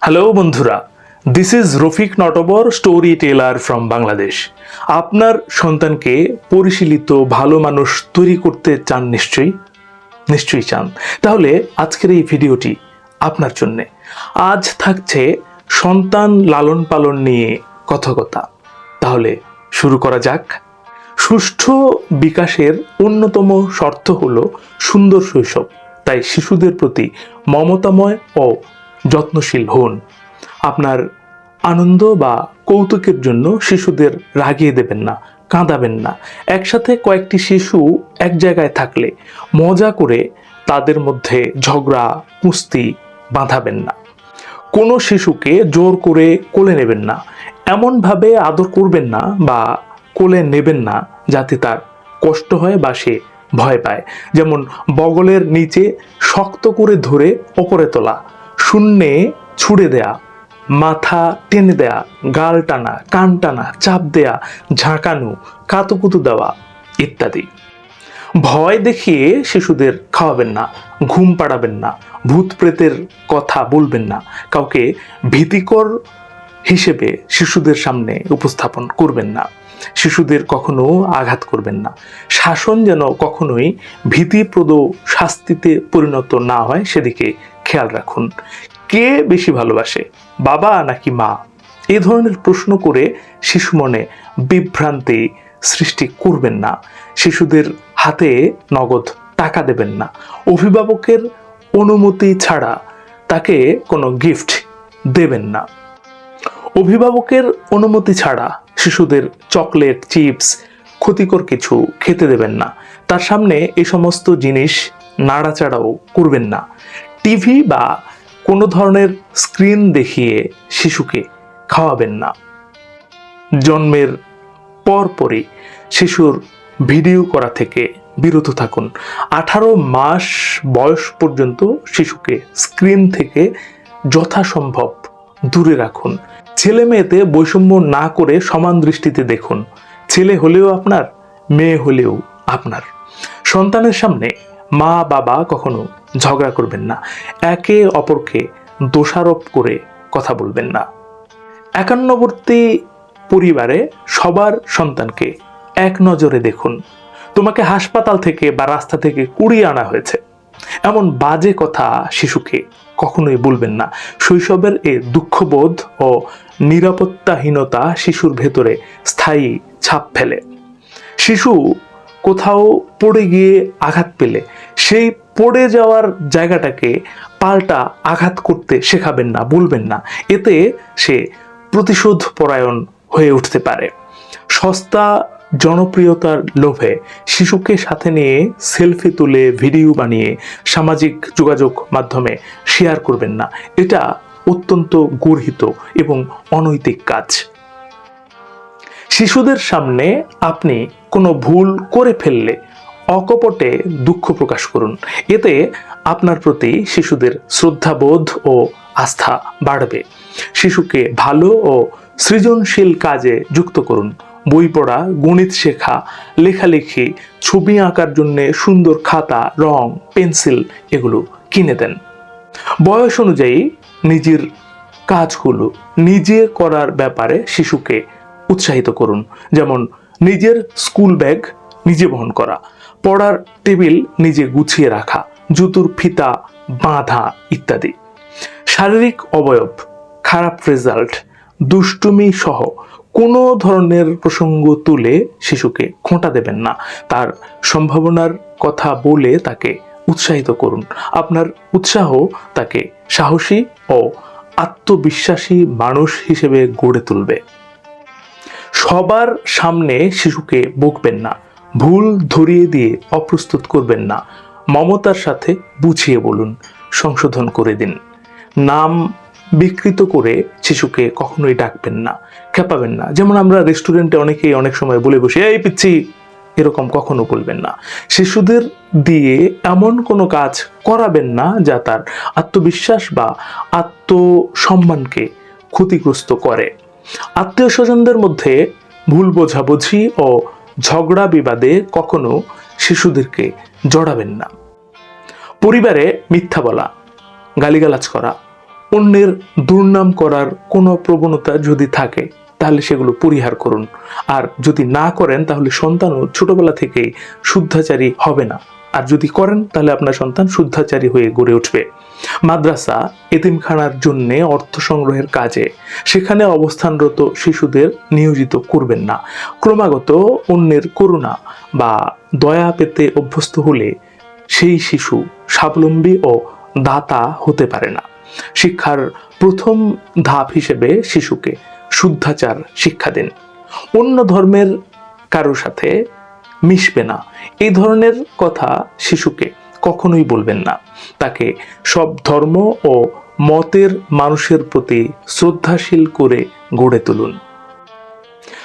Hello বন্ধুরা। This is Rafiq Natobar storyteller from Bangladesh আপনার সন্তানকে পরিশীলিত ভালো মানুষ তৈরি করতে চান নিশ্চয়ই? নিশ্চয়ই চান। তাহলে আজকের এই ভিডিওটি আপনার জন্যে। আজ থাকছে সন্তান লালন পালন নিয়ে কথকতা। তাহলে শুরু করা যাক। সুষ্ঠু বিকাশের অন্যতম শর্ত হল সুন্দর শৈশব। তাই শিশুদের প্রতি মমতাময় ও যত্নশীল হন। আপনার আনন্দ বা কৌতুকের জন্য শিশুদের রাগিয়ে দেবেন না, কাঁদাবেন না। একসাথে কয়েকটি শিশু এক জায়গায় থাকলে মজা করে তাদের মধ্যে ঝগড়া, কুস্তি বাঁধাবেন না। কোনো শিশুকে জোর করে কোলে নেবেন না, এমনভাবে আদর করবেন না বা কোলে নেবেন না যাতে তার কষ্ট হয় বা সে ভয় পায়। যেমন বগলের নিচে শক্ত করে ধরে ওপরে তোলা শূন্যে ছুড়ে দেয়া, মাথা টেনে দেয়া, গাল টানা, কান টানা, চাপ দেয়া, ঝাঁকানো, কাতুকুতু দেওয়া ইত্যাদি। ভয় দেখিয়ে শিশুদের খাওয়াবেন না, ঘুম পাড়াবেন না, ভূত প্রেতের কথা বলবেন না, কাউকে ভীতিকর হিসেবে শিশুদের সামনে উপস্থাপন করবেন না, শিশুদের কখনো আঘাত করবেন না। শাসন যেন কখনোই ভীতিপ্রদ শাস্তিতে পরিণত না হয়, সেদিকে খেয়াল রাখুন, কে বেশি ভালোবাসে, বাবা নাকি মা? এ ধরনের প্রশ্ন করে শিশু মনে বিভ্রান্তি সৃষ্টি করবেন না। শিশুদের হাতে নগদ টাকা দেবেন না। অভিভাবকের অনুমতি ছাড়া তাকে কোনো গিফট দেবেন না। অভিভাবকের অনুমতি ছাড়া শিশুদের চকলেট, চিপস, ক্ষতিকর কিছু খেতে দেবেন না। তার সামনে এই সমস্ত জিনিস নাড়াচাড়াও করবেন না। টিভি বা কোনো ধরনের স্ক্রিন দেখিয়ে শিশুকে খাওয়াবেন না। জন্মের পরপরই শিশুর ভিডিও করা থেকে বিরত থাকুন। আঠারো মাস বয়স পর্যন্ত শিশুকে স্ক্রিন থেকে যথাসম্ভব দূরে রাখুন। ছেলে মেয়েতে বৈষম্য না করে সমান দৃষ্টিতে দেখুন। ছেলে হলেও আপনার, মেয়ে হলেও আপনার। সন্তানের সামনে মা বাবা কখনো ঝগড়া করবেন না। একে অপরকে দোষারোপ করে কথা বলবেন না। একান্নবর্তী পরিবারে সবার সন্তানকে এক নজরে দেখুন। তোমাকে হাসপাতাল থেকে বা রাস্তা থেকে কুড়িয়ে আনা হয়েছে। এমন বাজে কথা শিশুকে কখনোই বলবেন না। শৈশবের এ দুঃখবোধ ও নিরাপত্তাহীনতা শিশুর ভেতরে স্থায়ী ছাপ ফেলে। শিশু কোথাও পড়ে গিয়ে আঘাত পেলে, সেই পড়ে যাওয়ার জায়গাটাকে পাল্টা আঘাত করতে শেখাবেন না বলবেন না। এতে সে প্রতিশোধ পরায়ণ হয়ে উঠতে পারে। সস্তা জনপ্রিয়তার লোভে শিশুকে সাথে নিয়ে সেলফি তুলে ভিডিও বানিয়ে সামাজিক যোগাযোগ মাধ্যমে শেয়ার করবেন না। এটা অত্যন্ত গর্হিত এবং অনৈতিক কাজ। শিশুদের সামনে আপনি কোনো ভুল করে ফেললে অকপটে দুঃখ প্রকাশ করুন। এতে আপনার প্রতি শিশুদের শ্রদ্ধাবোধ ও আস্থা বাড়বে। শিশুকে ভালো ও সৃজনশীল কাজে যুক্ত করুন। বই পড়া, গণিত শেখা, লেখালেখি, ছবি আঁকার জন্যে সুন্দর খাতা, রং, পেন্সিল এগুলো কিনে দেন। বয়স অনুযায়ী নিজের কাজগুলো নিজে করার ব্যাপারে শিশুকে উৎসাহিত করুন। যেমন, নিজের স্কুল ব্যাগ নিজে বহন করা, পড়ার টেবিল নিজে গুছিয়ে রাখা, জুতুর ফিতা, বাঁধা ইত্যাদি। শারীরিক অবয়ব, খারাপ রেজাল্ট, দুষ্টুমি সহ কোনো ধরনের প্রসঙ্গ তুলে শিশুকে খোঁটা দেবেন না। তার সম্ভাবনার কথা বলে তাকে উৎসাহিত করুন। আপনার উৎসাহ তাকে সাহসী ও আত্মবিশ্বাসী মানুষ হিসেবে গড়ে তুলবে। সবার সামনে শিশুকে বকবেন না, ভুল ধরিয়ে দিয়ে অপ্রস্তুত করবেন না। মমতার সাথে বুঝিয়ে বলুন, সংশোধন করে দিন। নাম বিকৃত করে শিশুকে কখনোই ডাকবেন না, খেপাবেন না। যেমন আমরা রেস্টুরেন্টে অনেকেই অনেক সময় বলে বসে, এই পিচ্ছি! এরকম কখনো বলবেন না। শিশুদের দিয়ে এমন কোনো কাজ করাবেন না যা তার আত্মবিশ্বাস বা আত্মসম্মানকে ক্ষতিগ্রস্ত করে। আত্মীয় স্বজনদের মধ্যে ভুল বোঝাবুঝি ও ঝগড়া বিবাদে কখনো শিশুদেরকে জড়াবেন না। পরিবারে মিথ্যা বলা, গালিগালাজ করা, অন্যের দুর্নাম করার কোনো প্রবণতা যদি থাকে, তাহলে সেগুলো পরিহার করুন। আর যদি না করেন, তাহলে সন্তানও ছোটবেলা থেকেই শুদ্ধাচারী হবে না। আর যদি করেন, তাহলে আপনার সন্তান শুদ্ধাচারী হয়ে গড়ে উঠবে। মাদ্রাসা এতিমখানার জন্য অর্থ সংগ্রহের কাজে। সেখানে অবস্থানরত শিশুদের নিয়োজিত করবেন না। ক্রমাগত অন্যের করুণা বা দয়া পেতে অভ্যস্ত হলে সেই শিশু স্বাবলম্বী ও দাতা হতে পারে না। শিক্ষার প্রথম ধাপ হিসেবে শিশুকে শুদ্ধাচার শিক্ষা দিন। অন্য ধর্মের কারও সাথে মিশবে না। এই ধরনের কথা শিশুকে কখনোই বলবেন না। তাকে সব ধর্ম ও মতের মানুষের প্রতি শ্রদ্ধাশীল করে গড়ে তুলুন।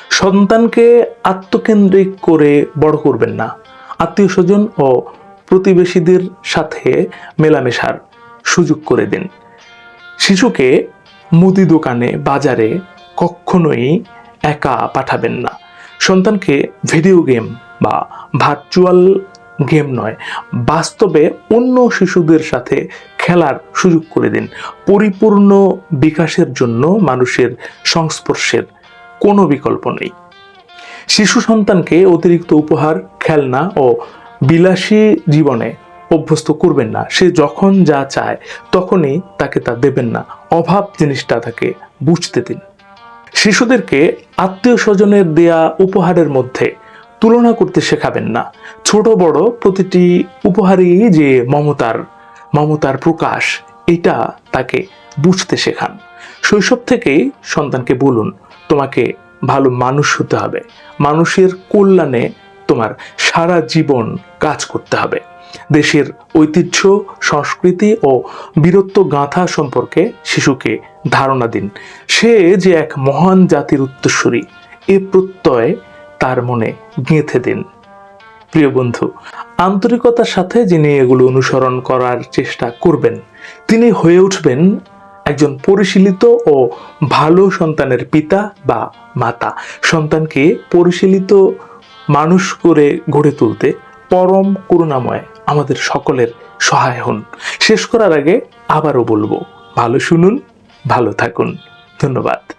সন্তানকে আত্মকেন্দ্রিক করে বড় করবেন না। আত্মীয় স্বজন ও প্রতিবেশীদের সাথে মেলামেশার সুযোগ করে দিন। শিশুকে মুদি দোকানে, বাজারে কখনোই একা পাঠাবেন না। সন্তানকে ভিডিও গেম বা ভার্চুয়াল গেম নয়, বাস্তবে অন্য শিশুদের সাথে খেলার সুযোগ করে দিন। পরিপূর্ণ বিকাশের জন্য মানুষের সংস্পর্শের কোনো বিকল্প নেই। শিশু সন্তানকে অতিরিক্ত উপহার, খেলনা ও বিলাসী জীবনে অভ্যস্ত করবেন না। সে যখন যা চায়, তখনই তাকে তা দেবেন না। অভাব জিনিসটা তাকে বুঝতে দিন। শিশুদেরকে আত্মীয় স্বজনের দেয়া উপহারের মধ্যে তুলনা করতে শেখাবেন না। ছোট বড় প্রতিটি উপহারই যে মমতার মমতার প্রকাশ, এটা তাকে বুঝতে শেখান। শৈশব থেকেই সন্তানকে বলুন, তোমাকে ভালো মানুষ হতে হবে। মানুষের কল্যাণে তোমার সারা জীবন কাজ করতে হবে। দেশের ঐতিহ্য, সংস্কৃতি ও বীরত্ব গাঁথা সম্পর্কে শিশুকে ধারণা দিন। সে যে এক মহান জাতির উত্তরসূরি, এ প্রত্যয় তার মনে গেঁথে দিন। প্রিয় বন্ধু, আন্তরিকতার সাথে যিনি এগুলো অনুসরণ করার চেষ্টা করবেন, তিনি হয়ে উঠবেন একজন পরিশীলিত ও ভালো সন্তানের পিতা বা মাতা। সন্তানকে পরিশীলিত মানুষ করে গড়ে তুলতে পরম করুণাময় আমাদের সকলের সহায় হন। শেষ করার আগে আবারও বলব ভালো শুনুন ভালো থাকুন। ধন্যবাদ।